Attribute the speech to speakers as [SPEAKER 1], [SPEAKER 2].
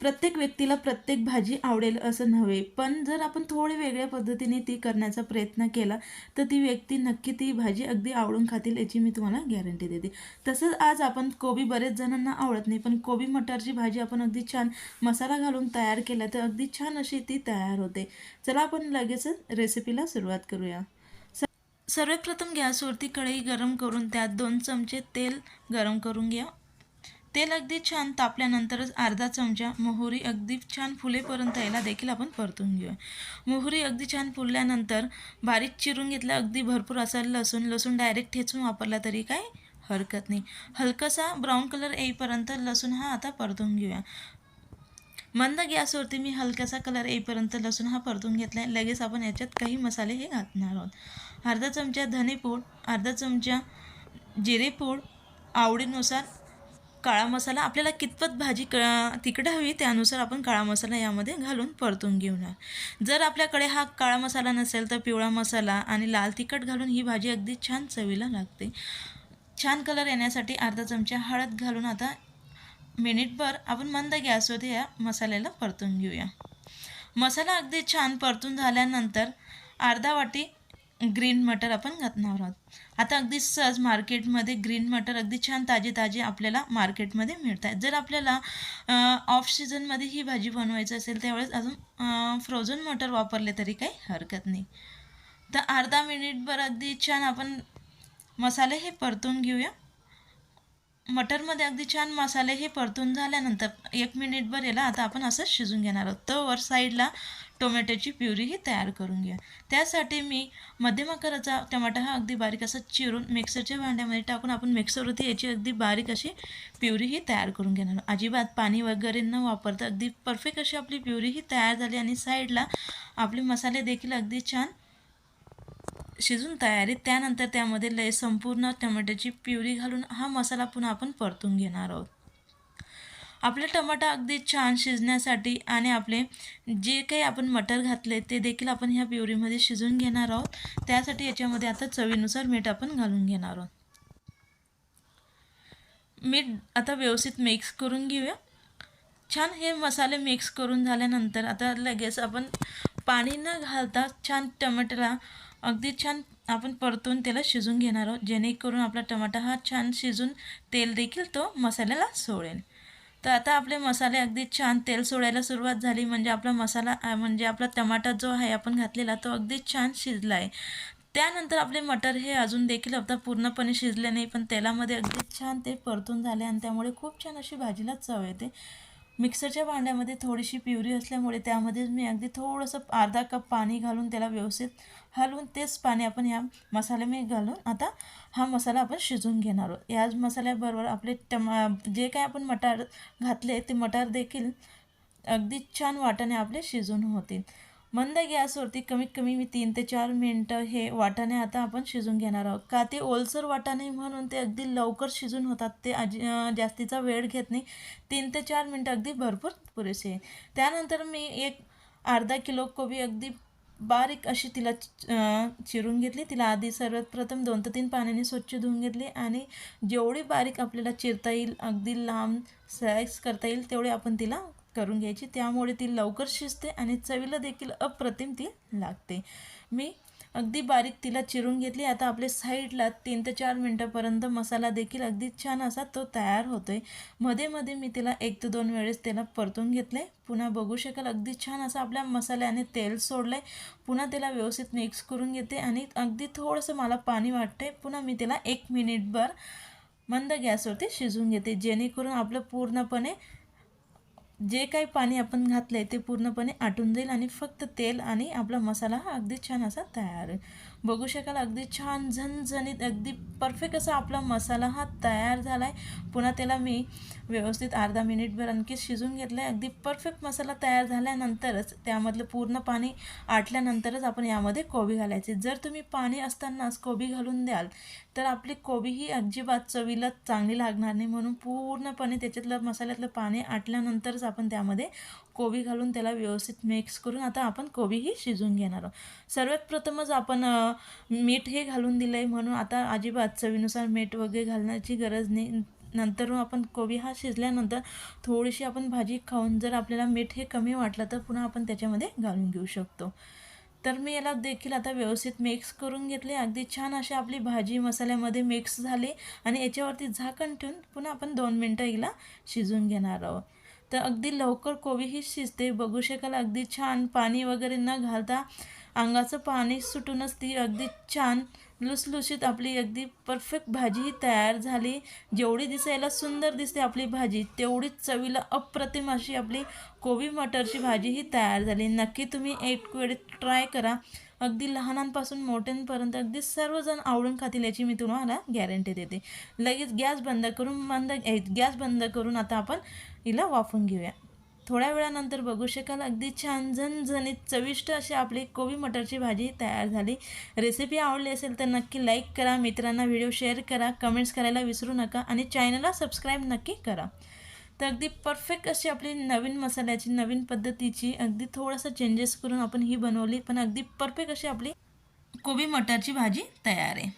[SPEAKER 1] प्रत्येक व्यक्तीला प्रत्येक भाजी आवडेल असं नव्हे. पण जर आपण थोडे वेगळ्या पद्धतीने ती करण्याचा प्रयत्न केला तर ती व्यक्ती नक्की ती भाजी अगदी आवडून खातील याची मी तुम्हाला गॅरंटी देते. तसंच आज आपण कोबी बरेच जणांना आवडत नाही पण कोबी मटारची भाजी आपण अगदी छान मसाला घालून तयार केला तर अगदी छान अशी ती तयार होते. चला आपण लगेचच रेसिपीला सुरुवात करूया. सर्वात प्रथम गॅसवरती कढई गरम करून त्यात दोन चमचे तेल गरम करून घ्या. तेल अगदी छान तापल्यानंतरच अर्धा चमचा मोहरी अगदी छान फुलेपर्यंत याला देखील आपण परतून घेऊया. मोहरी अगदी छान फुलल्यानंतर बारीक चिरून घेतलं अगदी भरपूर असा लसूण लसूण डायरेक्ट ठेचून वापरला तरी काय हरकत नाही. हलकासा ब्राऊन कलर येईपर्यंत लसूण हा आता परतून घेऊया. मंद गॅसवरती मी हलकासा कलर येईपर्यंत लसूण हा परतून घेतला आहे लगेच आपण याच्यात काही मसाले हे घातणार आहोत. अर्धा चमचा धनेपूड अर्धा चमचा जिरेपूड आवडीनुसार काळा मसाला आपल्याला कितपत भाजी क तिखट हवी त्यानुसार आपण काळा मसाला यामध्ये घालून परतून घेऊया. जर आपल्याकडे हा काळा मसाला नसेल तर पिवळा मसाला आणि लाल तिखट घालून ही भाजी अगदी छान चवीला लागते. छान कलर येण्यासाठी अर्धा चमचा हळद घालून आता मिनिटभर आपण मंद गॅसवरती या मसाल्याला परतून घेऊया. मसाला अगदी छान परतून झाल्यानंतर अर्धा वाटी ग्रीन मटर आपण घातणार आहोत. आता अगदी सहज मार्केटमध्ये ग्रीन मटर अगदी छान ताजे ताजे आपल्याला मार्केटमध्ये मिळत आहेत जर आपल्याला ऑफ सीझनमध्ये ही भाजी बनवायची असेल त्यावेळेस अजून फ्रोझन मटर वापरले तरी काही हरकत नाही. तर अर्धा मिनिटभर अगदी छान आपण मसाले हे परतून घेऊया. मटरमध्ये अगदी छान मसाले हे परतून झाल्यानंतर एक मिनिटभर याला आता आपण असं शिजून घेणार आहोत. तर वर साईडला टोमॅटोची प्युरी ही तयार करून घ्या. त्यासाठी मी मध्यम आकाराचा टमाटा हा अगदी बारीक असा चिरून मिक्सरच्या भांड्यामध्ये टाकून आपण मिक्सरवरती याची अगदी बारीक अशी प्युरी ही तयार करून घेणार आहोत. अजिबात पाणी वगैरे न वापरता अगदी परफेक्ट अशी आपली प्युरी ही तयार झाली आणि साईडला आपले मसाले देखील अगदी छान शिजून तयारी त्यानंतर त्यामध्ये लय संपूर्ण टमाट्याची प्युरी घालून हा मसाला पुन्हा आपण परतून घेणार आहोत. आपले टमाटा अगदी छान शिजण्यासाठी आणि आपले जे काही आपण मटर घातले ते देखील आपण ह्या प्युरीमध्ये शिजून घेणार आहोत. त्यासाठी याच्यामध्ये आता चवीनुसार मीठ आपण घालून घेणार आहोत. मीठ आता व्यवस्थित मिक्स करून घेऊया. छान हे मसाले मिक्स करून झाल्यानंतर आता लगेच आपण पाणी न घालता छान टमाट्याला अगदी छान आपण परतून त्याला शिजून घेणार आहोत. जेणेकरून आपला टमाटा हा छान शिजून तेल देखील तो मसाल्याला सोडेल. तर आता आपले मसाले अगदी छान तेल सोडायला सुरुवात झाली. म्हणजे आपला मसाला म्हणजे आपला टमाटा जो आहे आपण घातलेला तो अगदी छान शिजला आहे त्यानंतर आपले मटर हे अजून देखील आता पूर्णपणे शिजले नाही पण तेलामध्ये अगदी छान ते परतून झाले आणि त्यामुळे खूप छान अशी भाजीला चव येते. मिक्सरच्या भांड्यामध्ये थोडीशी प्युरी असल्यामुळे त्यामध्ये मी अगदी थोडंसं अर्धा कप पाणी घालून त्याला व्यवस्थित हलवून तेच पाणी आपण ह्या मसाल्यामध्ये घालून आता हा मसाला आपण शिजवून घेणार आहोत. याच मसाल्याबरोबर आपले टमा जे काय आपण मटार घातले ते मटार देखील अगदी छान वाटाने आपले शिजून होतील. मंद गॅसवरती कमीत कमी मी तीन ते चार मिनटं हे वाटाणे आता आपण शिजून घेणार आहोत. का ते ओलसर वाटाणे म्हणून ते अगदी लवकर शिजून होतात ते आजी जास्तीचा वेळ घेत नाही. तीन ते चार मिनटं अगदी भरपूर पुरेसे. त्यानंतर मी एक अर्धा किलो कोबी अगदी बारीक अशी तिला चिरून घेतली. तिला आधी सर्वात प्रथम दोन ते तीन पाण्याने स्वच्छ धुवून घेतली आणि जेवढी बारीक आपल्याला चिरता येईल अगदी लांब स्लाईस करता येईल तेवढे आपण तिला करून घ्यायची. त्यामुळे ती लवकर शिजते आणि चवीला देखील अप्रतिम ती लागते. मी अगदी बारीक तिला चिरून घेतली. आता आपल्या साईडला तीन ते चार मिनटापर्यंत मसाला देखील अगदी छान असा तो तयार होतो आहे मध्ये मध्ये मी तिला एक ते दोन वेळेस त्याला परतून घेतले पुन्हा बघू शकाल अगदी छान असं आपल्या मसाल्याने तेल सोडलं आहे पुन्हा त्याला व्यवस्थित मिक्स करून घेते आणि अगदी थोडंसं मला पाणी वाटते पुन्हा मी त्याला एक मिनिटभर मंद गॅसवरती शिजवून घेते. जेणेकरून आपलं पूर्णपणे जे काही पाणी आपण घातलं आहे ते पूर्णपणे आटून जाईल आणि फक्त तेल आणि आपला मसाला हा अगदी छान असा तयार आहे. बघू शकाल अगदी छान झणझणीत अगदी परफेक्ट असा आपला मसाला हा तयार झाला आहे पुन्हा त्याला मी व्यवस्थित अर्धा मिनिटभर आणखी शिजून घेतलं आहे अगदी परफेक्ट मसाला तयार झाल्यानंतरच त्यामधलं पूर्ण पाणी आटल्यानंतरच आपण यामध्ये कोबी घालायची. जर तुम्ही पाणी असतानाच कोबी घालून द्याल तर आपली कोबी ही अजिबात चवीला चांगली लागणार नाही. म्हणून पूर्णपणे त्याच्यातलं मसाल्यातलं पाणी आटल्यानंतरच आपण त्यामध्ये कोबी घालून त्याला व्यवस्थित मिक्स करून आता आपण कोबीही शिजून घेणार आहोत. सर्वात प्रथमच आपण मीठ हे घालून दिलं आहे म्हणून आता अजिबात चवीनुसार मीठ वगैरे घालण्याची गरज नाही. नंतर आपण कोबी हा शिजल्यानंतर थोडीशी आपण भाजी खाऊन जर आपल्याला मीठ हे कमी वाटलं तर पुन्हा आपण त्याच्यामध्ये घालून घेऊ शकतो. तर मी याला देखील आता व्यवस्थित मिक्स करून घेतले. अगदी छान अशी आपली भाजी मसाल्यामध्ये मिक्स झाली आणि याच्यावरती झाकण ठेवून पुन्हा आपण दोन मिनटं हिला शिजून घेणार आहोत. तर अगदी लवकर कोबी ही शिजते. बघू शकाल अगदी छान पाणी वगैरे न घालता अंगाचं पाणी सुटूनच ती अगदी छान लुसलुशीत आपली अगदी परफेक्ट भाजी ही तयार झाली. जेवढी दिसायला सुंदर दिसते आपली भाजी तेवढीच चवीला अप्रतिम अशी आपली कोबी मटरची भाजी ही तयार झाली. नक्की तुम्ही एक वेळ ट्राय करा. अगदी लहानांपासून मोठ्यांपर्यंत अगदी सर्वजण आवडून खातील याची मी तुम्हाला गॅरंटी देते. लगेच गॅस बंद करून बंद गॅस बंद करून आता आपण हिला वाफून घेऊया. थोड्या वेळानंतर बघू शकाल अगदी छान झणझणीत चविष्ट अशी आपली कोबी मटरची भाजी तयार झाली. रेसिपी आवडली असेल तर नक्की लाईक करा मित्रांना व्हिडिओ शेअर करा कमेंट्स करायला विसरू नका आणि चॅनलला सबस्क्राईब नक्की करा. तर अगदी परफेक्ट अशी आपली नवीन मसाल्याची नवीन पद्धतीची अगदी थोडंसं चेंजेस करून आपण ही बनवली पण अगदी परफेक्ट अशी आपली कोबी मटरची भाजी तयार आहे.